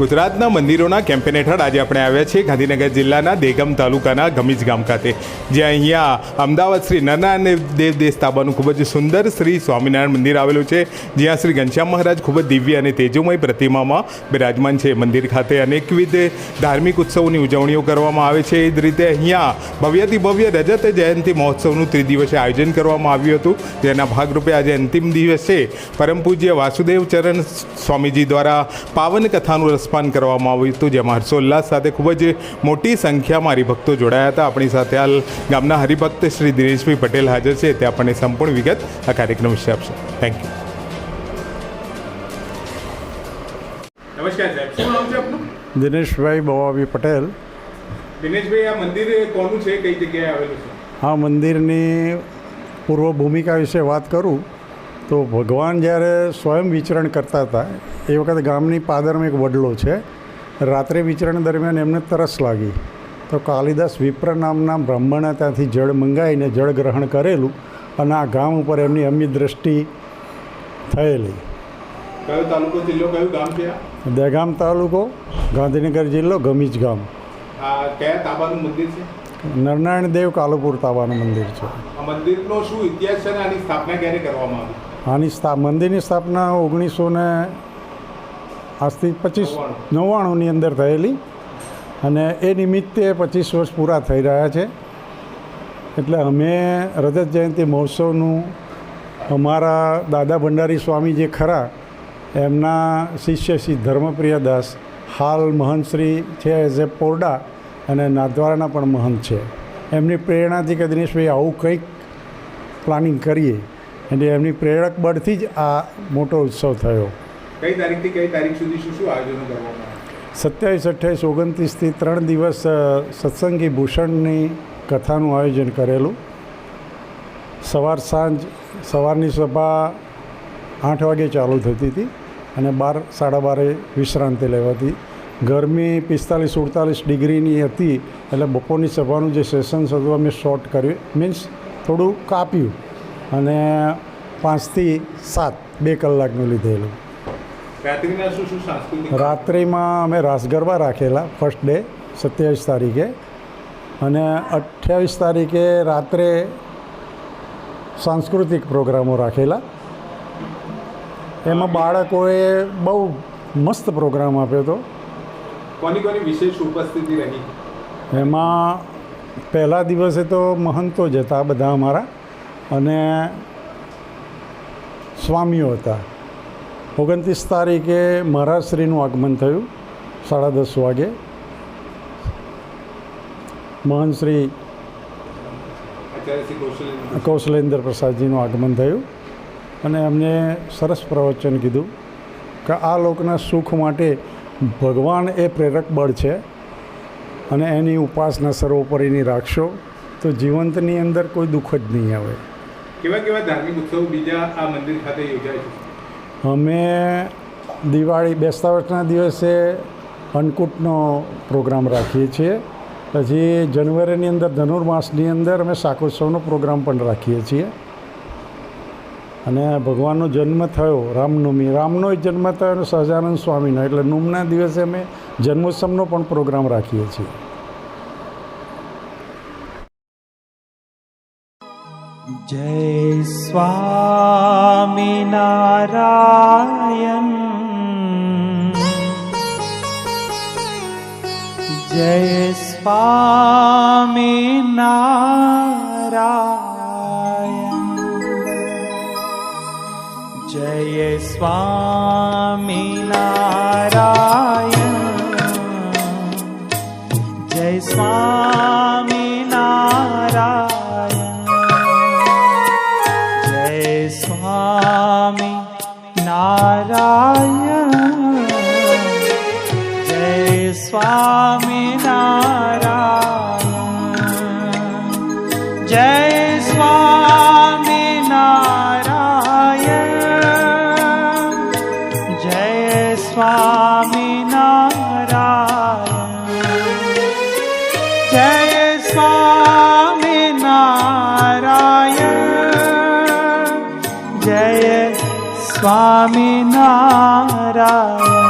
ગુજરાતના મંદિરોના કેમ્પેન હેઠળ આજે આપણે આવ્યા છીએ ગાંધીનગર જિલ્લાના દેગમ તાલુકાના ગમીજ ગામ ખાતે, જ્યાં અહીંયા અમદાવાદ શ્રી નરનારાયણ દેવ દેશ તાબાનું ખૂબ જ સુંદર શ્રી સ્વામિનારાયણ મંદિર આવેલું છે, જ્યાં શ્રી ઘનશ્યામ મહારાજ ખૂબ જ દિવ્ય અને તેજોમય પ્રતિમામાં બિરાજમાન છે મંદિર ખાતે. અનેકવિધ ધાર્મિક ઉત્સવોની ઉજવણીઓ કરવામાં આવે છે. એ જ રીતે અહીંયા ભવ્યથી ભવ્ય રજત જયંતિ મહોત્સવનું ત્રિદિવસીય આયોજન કરવામાં આવ્યું હતું. જેના ભાગરૂપે આજે અંતિમ દિવસે પરમ પૂજ્ય વાસુદેવ ચરણ સ્વામીજી દ્વારા પાવન કથાનું રસપાન કરવામાં આવ્યું હતું જેમાં હર્ષોલ્લાસ સાથે ખૂબ જ મોટી સંખ્યામાં હરિભક્તો જોડાયા હતા. આપણી સાથે હાલ ગામના હરિભક્ત શ્રી દિનેશભાઈ પટેલ હાજર છે. તે આપણને સંપૂર્ણ વિગત આ કાર્યક્રમ વિશે આપશે. થેન્ક યુ નમસ્કાર સાહેબ. શું નામ છે આપનું? દિનેશભાઈ બવાબી પટેલ. દિનેશભાઈ આ મંદિર કોનું છે? કઈ જગ્યાએ આવેલું છે? આ મંદિરની પૂર્વ ભૂમિકા વિશે વાત કરું. તો ભગવાન જ્યારે સ્વયં વિચરણ કરતા હતા એ વખતે ગામની પાદરમાં એક વડલો છે. રાત્રે વિચરણ દરમિયાન એમને તરસ લાગી. તો કાલિદાસ વિપ્ર નામના બ્રાહ્મણે ત્યાંથી જળ મંગાવીને જળ ગ્રહણ કરેલું અને આ ગામ ઉપર એમની અમી દ્રષ્ટિ થયેલી. કયો તાલુકો જિલ્લો કયું ગામ છે દહેગામ તાલુકો ગાંધીનગર જિલ્લો ગમીજ ગામ. કયા તાબાનું મંદિર છે? નરનારાયણ દેવ કાલુપુર તાબાનું મંદિર છે. મંદિરનો શું ઇતિહાસ છે અને આની સ્થાપના ક્યારે કરવામાં આવી? આની સ્થા, મંદિરની સ્થાપના ઓગણીસો ને આજથી પચીસ નવ્વાણુંની અંદર થયેલી અને એ નિમિત્તે પચીસ વર્ષ પૂરા થઈ રહ્યા છે. એટલે અમે રજત જયંતિ મહોત્સવનું અમારા દાદા ભંડારી સ્વામી જે ખરા, એમના શિષ્ય શ્રી ધર્મપ્રિય દાસ, હાલ મહંતશ્રી છે એઝ એ પોરડા અને નાથદ્વારાના પણ મહંત છે. એમની પ્રેરણાથી કે દિનેશભાઈ, આવું કંઈક પ્લાનિંગ કરીએ. એટલે એમની પ્રેરક બળથી જ આ મોટો ઉત્સવ થયો. કઈ તારીખથી કઈ તારીખ સુધી શું શું આયોજનો કરવામાં સત્યાવીસ અઠ્યાવીસ ઓગણત્રીસથી ત્રણ દિવસ સત્સંગી ભૂષણની કથાનું આયોજન કરેલું. સવાર સાંજ સવારની સભા આઠ વાગે ચાલુ થતી હતી અને બાર સાડા બારે વિશ્રાંતિ લેવાતી. ગરમી પિસ્તાલીસ સુડતાલીસ ડિગ્રીની હતી એટલે બપોરની સભાનું જે સેશન્સ હતું અમે શોર્ટ કર્યું. મીન્સ થોડું કાપ્યું. અને પાંચથી સાત બે કલાકનું લીધેલું. રાત્રિમાં અમે રાસ ગરબા રાખેલા ફર્સ્ટ ડે સત્યાવીસ તારીખે. અને અઠ્યાવીસ તારીખે રાત્રે સાંસ્કૃતિક પ્રોગ્રામો રાખેલા. એમાં બાળકોએ બહુ મસ્ત પ્રોગ્રામ આપ્યો હતો. કોની કોની વિશેષ ઉપસ્થિતિ રહી? એમાં પહેલા દિવસે તો મહંતો જ હતા બધા અમારા. અને સ્વામીઓ હતા. ઓગણત્રીસ તારીખે મહારાજશ્રીનું આગમન થયું, સાડા દસ વાગે. મહંત શ્રી આચાર્ય શ્રી કૌશલ કૌશલેન્દ્ર પ્રસાદજીનું આગમન થયું અને એમને સરસ પ્રવચન કીધું કે આ લોકના સુખ માટે ભગવાન એ પ્રેરક બળ છે અને એની ઉપાસના સર્વોપરીની રાખશો તો જીવંતની અંદર કોઈ દુઃખ જ નહીં આવે. કેવા કેવા ધાર્મિક ઉત્સવ બીજા આ મંદિર ખાતે યોજાય છે? અમે દિવાળી બેસતા વર્ષના દિવસે અન્નકૂટનો પ્રોગ્રામ રાખીએ છીએ. પછી જાન્યુઆરીની અંદર, ધનુર્માસની અંદર અમે શાકોત્સવનો પ્રોગ્રામ પણ રાખીએ છીએ. અને ભગવાનનો જન્મ થયો, રામનવમી. રામનો જન્મ થયો અને સહજાનંદ સ્વામીનો. એટલે નુમના દિવસે અમે જન્મોત્સવનો પણ પ્રોગ્રામ રાખીએ છીએ. जय स्वामिनारायण जय स्वामिनारायण जय स्वामिनारायण जय स्वामिनारायण स्वामी नारा जय स्वामी नाराय जय स्वामी स्वामी नाराय